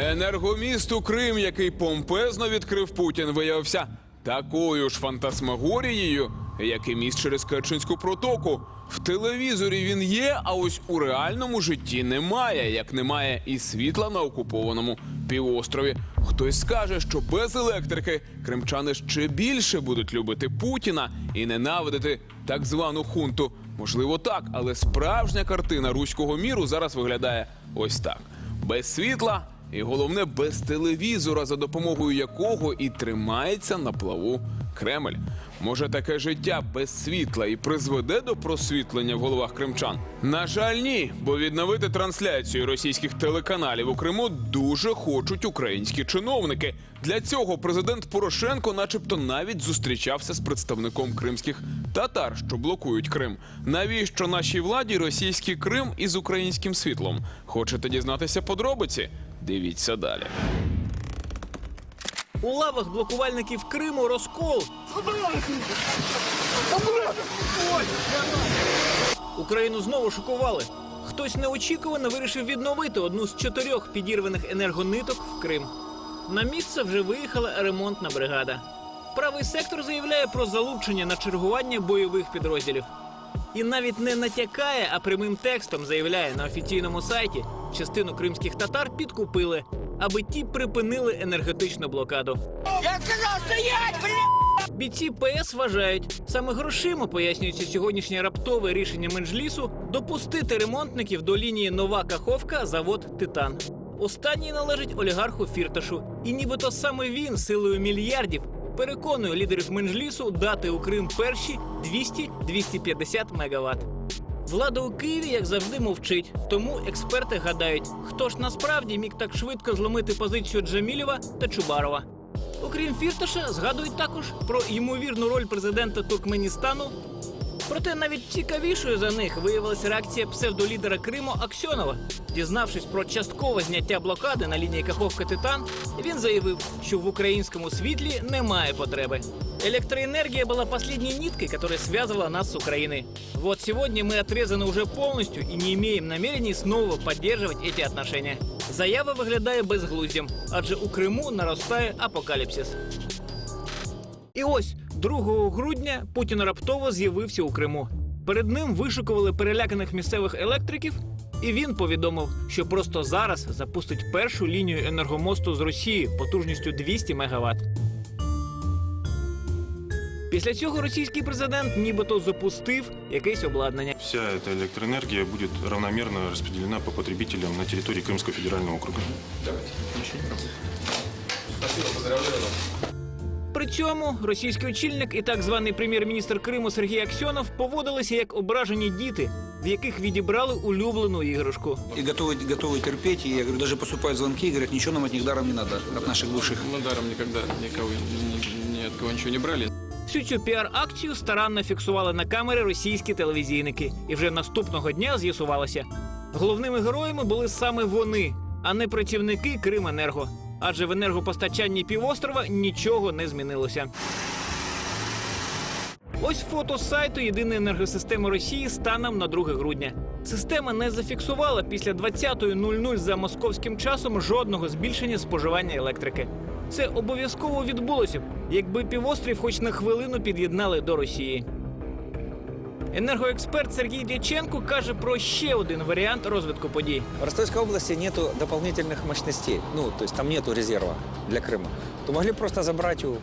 Енергомісту Крим, який помпезно відкрив Путін, виявився такою ж фантасмагорією, як і міст через Керченську протоку. В телевізорі він є, а ось у реальному житті немає, як немає і світла на окупованому півострові. Хтось скаже, що без електрики кримчани ще більше будуть любити Путіна і ненавидити так звану хунту. Можливо, так, але справжня картина руського міру зараз виглядає ось так: без світла і головне без телевізора, за допомогою якого і тримається на плаву Кремль. Може, таке життя без світла і призведе до просвітлення в головах кримчан? На жаль, ні, бо відновити трансляцію російських телеканалів у Криму дуже хочуть українські чиновники. Для цього президент Порошенко, начебто, навіть зустрічався з представником кримських татар, що блокують Крим. Навіщо нашій владі російський Крим із українським світлом? Хочете дізнатися подробиці? Дивіться далі. У лавах блокувальників Криму розкол. Україну знову шокували. Хтось неочікувано вирішив відновити одну з чотирьох підірваних енергониток в Крим. На місце вже виїхала ремонтна бригада. Правий сектор заявляє про залучення на чергування бойових підрозділів. І навіть не натякає, а прямим текстом заявляє на офіційному сайті, частину кримських татар підкупили, аби ті припинили енергетичну блокаду. Я сказал стоять, блядь! Бійці ПС вважають, саме грошима пояснюється сьогоднішнє раптове рішення Менджлісу допустити ремонтників до лінії Нова Каховка завод Титан. Останній належить олігарху Фірташу, і нібито саме він силою мільярдів переконує лідерів Менджлісу дати у Крим перші 200-250 мегаватт. Влада у Києві, як завжди, мовчить. Тому експерти гадають, хто ж насправді міг так швидко зломити позицію Джамілєва та Чубарова. Окрім Фірташа, згадують також про ймовірну роль президента Туркменістану. Проте навіть цікавішою за них виявилася реакція псевдолідера Криму Аксьонова. Дізнавшись про часткове зняття блокади на лінії Каховка Титан, він заявив, що в українському світлі немає потреби. Электроэнергия была последней ниткой, которая связывала нас с Украиной. Вот сегодня мы отрезаны уже полностью и не имеем намерений снова поддерживать эти отношения. Заява виглядає безглуздям, адже у Криму наростає апокаліпсис. І ось 2 грудня Путін раптово з'явився у Криму. Перед ним вишукували переляканих місцевих електриків, і він повідомив, що просто зараз запустить першу лінію енергомосту з Росії потужністю 200 МВт. Після цього російський президент нібито запустив якесь обладнання. Вся эта электроэнергия будет равномерно распределена по потребителям на территории Крымского федерального округа. При цьому російський очільник і так званий прем'єр-міністр Криму Сергій Аксьонов поводилися як ображені діти, в яких відібрали улюблену іграшку. и готовы, готовы терпеть. И я говорю, даже поступают звонки и говорят, ничего нам от них даром не надо, от наших бывших. Мы даром никогда никого, ни, ни от кого ничего не брали. Всю цю піар-акцію старанно фіксували на камери російські телевізійники. І вже наступного дня з'ясувалося, головними героями були саме вони, а не працівники Крименерго. Адже в енергопостачанні півострова нічого не змінилося. Ось фото з сайту Єдиної енергосистеми Росії станом на 2 грудня. Система не зафіксувала після 20.00 за московським часом жодного збільшення споживання електрики. Це обов'язково відбулося б, якби півострів хоч на хвилину під'єднали до Росії. Енергоексперт Сергій Дяченко каже про ще один варіант розвитку подій. В Ростовской области нету дополнительных мощностей, ну, то есть там нету резерва для Крыма, то могли просто забрать у, э,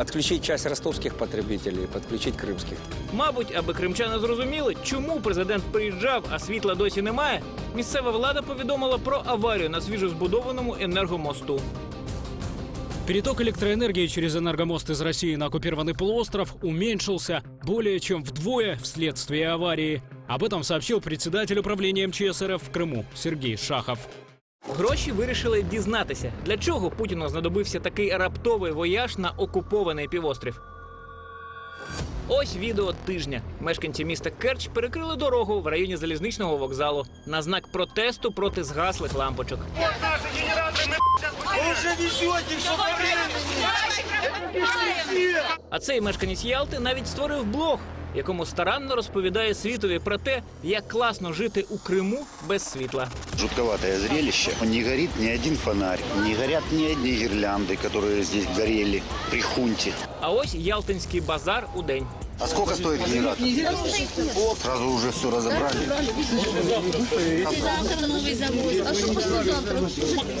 отключить часть ростовских потребителей и подключить крымских. Мабуть, аби кримчани зрозуміли, чому президент приїжджав, а світла досі немає, місцева влада повідомила про аварію на свіжозбудованому енергомосту. Переток электроэнергии через энергомост из России на оккупированный полуостров уменьшился более чем вдвое вследствие аварии. Об этом сообщил председатель управления МЧС РФ в Крыму Сергей Шахов. Гроші вирішили дізнатися, для чого Путіну знадобився такий раптовий вояж на окупований півострів. Ось відео тижня. Мешканці міста Керч перекрили дорогу в районі залізничного вокзалу на знак протесту проти згаслих лампочок. А цей мешканець Ялти навіть створив блог, якому старанно розповідає світові про те, як класно жити у Криму без світла. Жутковатое зрелище. Не горит ни один фонарь, не горят ни одни гирлянды, которые здесь горели при хунте. А ось Ялтинський базар у день. А сколько стоит генератор? Сразу уже все разобрали. Завтра новый завоз. А что послезавтра?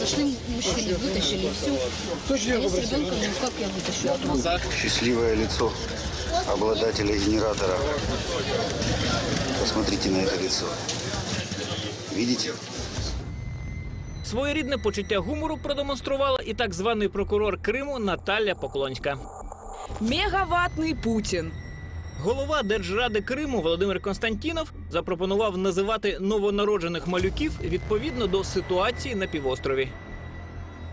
Зашли мужчины, вытащили все. Я с ребенком, ну как я вытащу? Счастливое лицо обладателя генератора. Посмотрите на это лицо. Видите? Своєрідне почуття гумору продемонструвала і так званий прокурор Криму Наталя Поклонська. Мегаватный Путин. Голова Держради Криму Володимир Константінов запропонував називати новонароджених малюків відповідно до ситуації на півострові.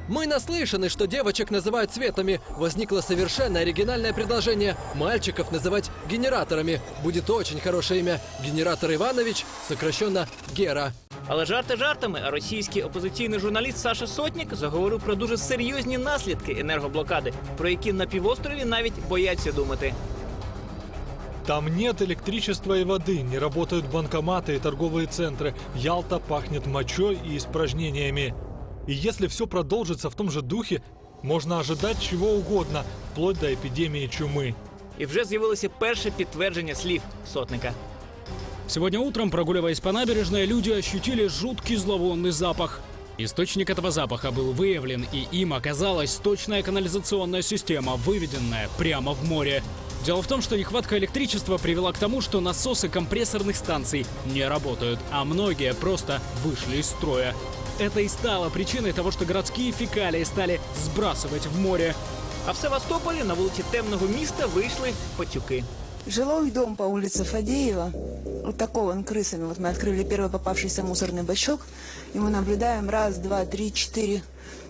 Мы наслышаны, что девочек называют цветами. Возникло совершенно оригинальное предложение. Мальчиков называть генераторами. Будет очень хорошее имя. Генератор Иванович, сокращенно Гера. Але жарти жартами, а російський опозиційний журналіст Саша Сотнік заговорив про дуже серйозні наслідки енергоблокади, про які на півострові навіть бояться думати. Там нет электричества и воды, не работают банкоматы и торговые центры. Ялта пахнет мочой и испражнениями. И если все продолжится в том же духе, можно ожидать чего угодно, вплоть до эпидемии чумы. І вже з'явилося перше підтвердження слів сотника. Сегодня утром, прогуливаясь по набережной, люди ощутили жуткий зловонный запах. Источник этого запаха был выявлен, и им оказалась точная канализационная система, выведенная прямо в море. Дело в том, что нехватка электричества привела к тому, что насосы компрессорных станций не работают, а многие просто вышли из строя. Это и стало причиной того, что городские фекалии стали сбрасывать в море. А в Севастополі на вулиці темного міста вийшли пацюки. Жилой дом по улице Фадеева атакован крысами. Вот мы открыли первый попавшийся мусорный бачок, и мы наблюдаем раз, два, три, четыре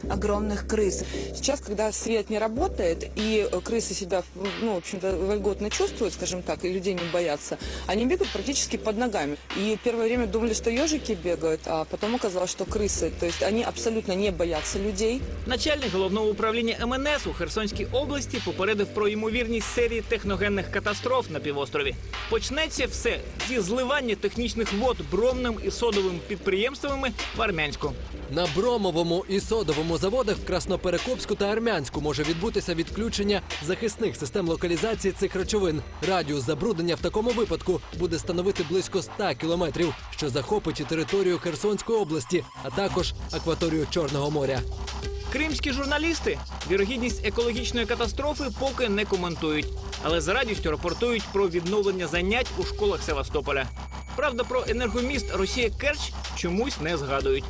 огромных крыс. Сейчас, когда свет не работает, и э, крысы себя, ну, в общем-то, вольготно чувствуют, скажем так, и людей не боятся, они бегают практически под ногами. И первое время думали, что ежики бегают, а потом оказалось, что крысы. То есть они абсолютно не боятся людей. Начальник головного управління МНС у Херсонській області попередив про ймовірність серії техногенних катастроф на півострові. Почнеться все зі зливання технічних вод бромним і содовими підприємствами в Армянську. На Бромовому і Содовому заводах в Красноперекопську та Армянську може відбутися відключення захисних систем локалізації цих речовин. Радіус забруднення в такому випадку буде становити близько 100 кілометрів, що захопить і територію Херсонської області, а також акваторію Чорного моря. Кримські журналісти вірогідність екологічної катастрофи поки не коментують, але з радістю рапортують про відновлення занять у школах Севастополя. Правда, про енергоміст Росія Керч чомусь не згадують.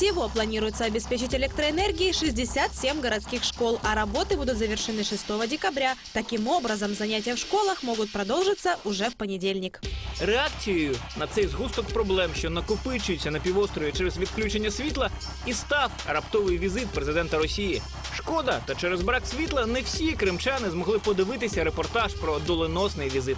Всего планируется обеспечить электроэнергией 67 городских школ, а работы будут завершены 6 декабря. Таким образом, занятия в школах могут продолжиться уже в понедельник. Реакцією на цей згусток проблем, що накопичуються на півострові через відключення світла, і став раптовий візит президента Росії. Шкода, та через брак світла не всі кримчани змогли подивитися репортаж про доленосний візит.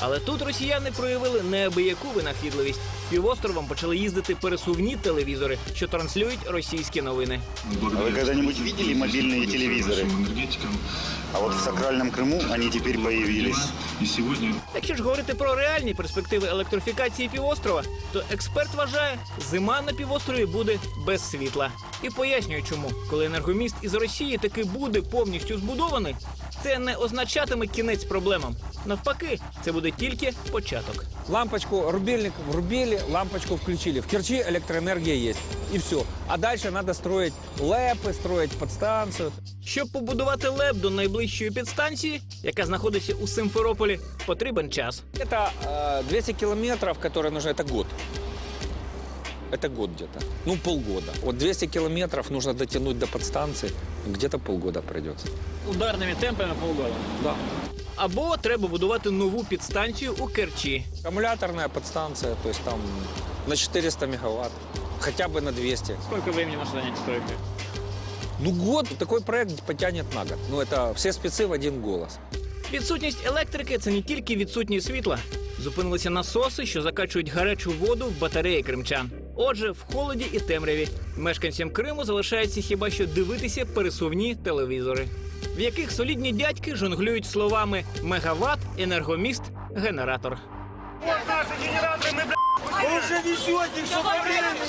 Але тут росіяни проявили неабияку винахідливість. Півостровом почали їздити пересувні телевізори, що транслюють російські новини. А вы когда-нибудь видели мобильные телевизоры? А вот в сакральном Крыму они теперь появились. И сегодня Якщо ж говорити про реальні перспективи електрифікації півострова, то експерт вважає, зима на півострові буде без світла. І пояснює, чому, коли енергоміст із Росії таки буде повністю збудований, це не означатиме кінець проблемам. Навпаки, це буде тільки початок. Лампочку, рубильник врубили, лампочку включили. В Керчи электроэнергия есть. И все. А дальше надо строить лэпы, строить подстанцию. Щоб побудувати ЛЕП до найближчої підстанції, яка знаходиться у Симферополі, потрібен час. Это э, 200 километров, которые нужно, это год. Это год где-то. Ну, полгода. Вот 200 километров нужно дотянуть до подстанции. Где-то полгода придется. Ударними темпами полгода. Да. Або треба будувати нову підстанцію у Керчі. Аккумуляторная подстанция, то есть там на 400 мегаватт. Хотя бы на 200. Скільки времени може зайняти стоїть? Ну, год такой проект потянет на год. Ну, это все спецы в один голос. Відсутність електрики це не тільки відсутність світла. Зупинилися насоси, що закачують гарячу воду в батареї кримчан. Отже, в холоді і темряві мешканцям Криму залишається хіба що дивитися пересувні телевізори, в яких солідні дядьки жонглюють словами мегаватт, енергоміст, генератор. Вот наши генераторы, мы, блядь, уже везете, все по времени.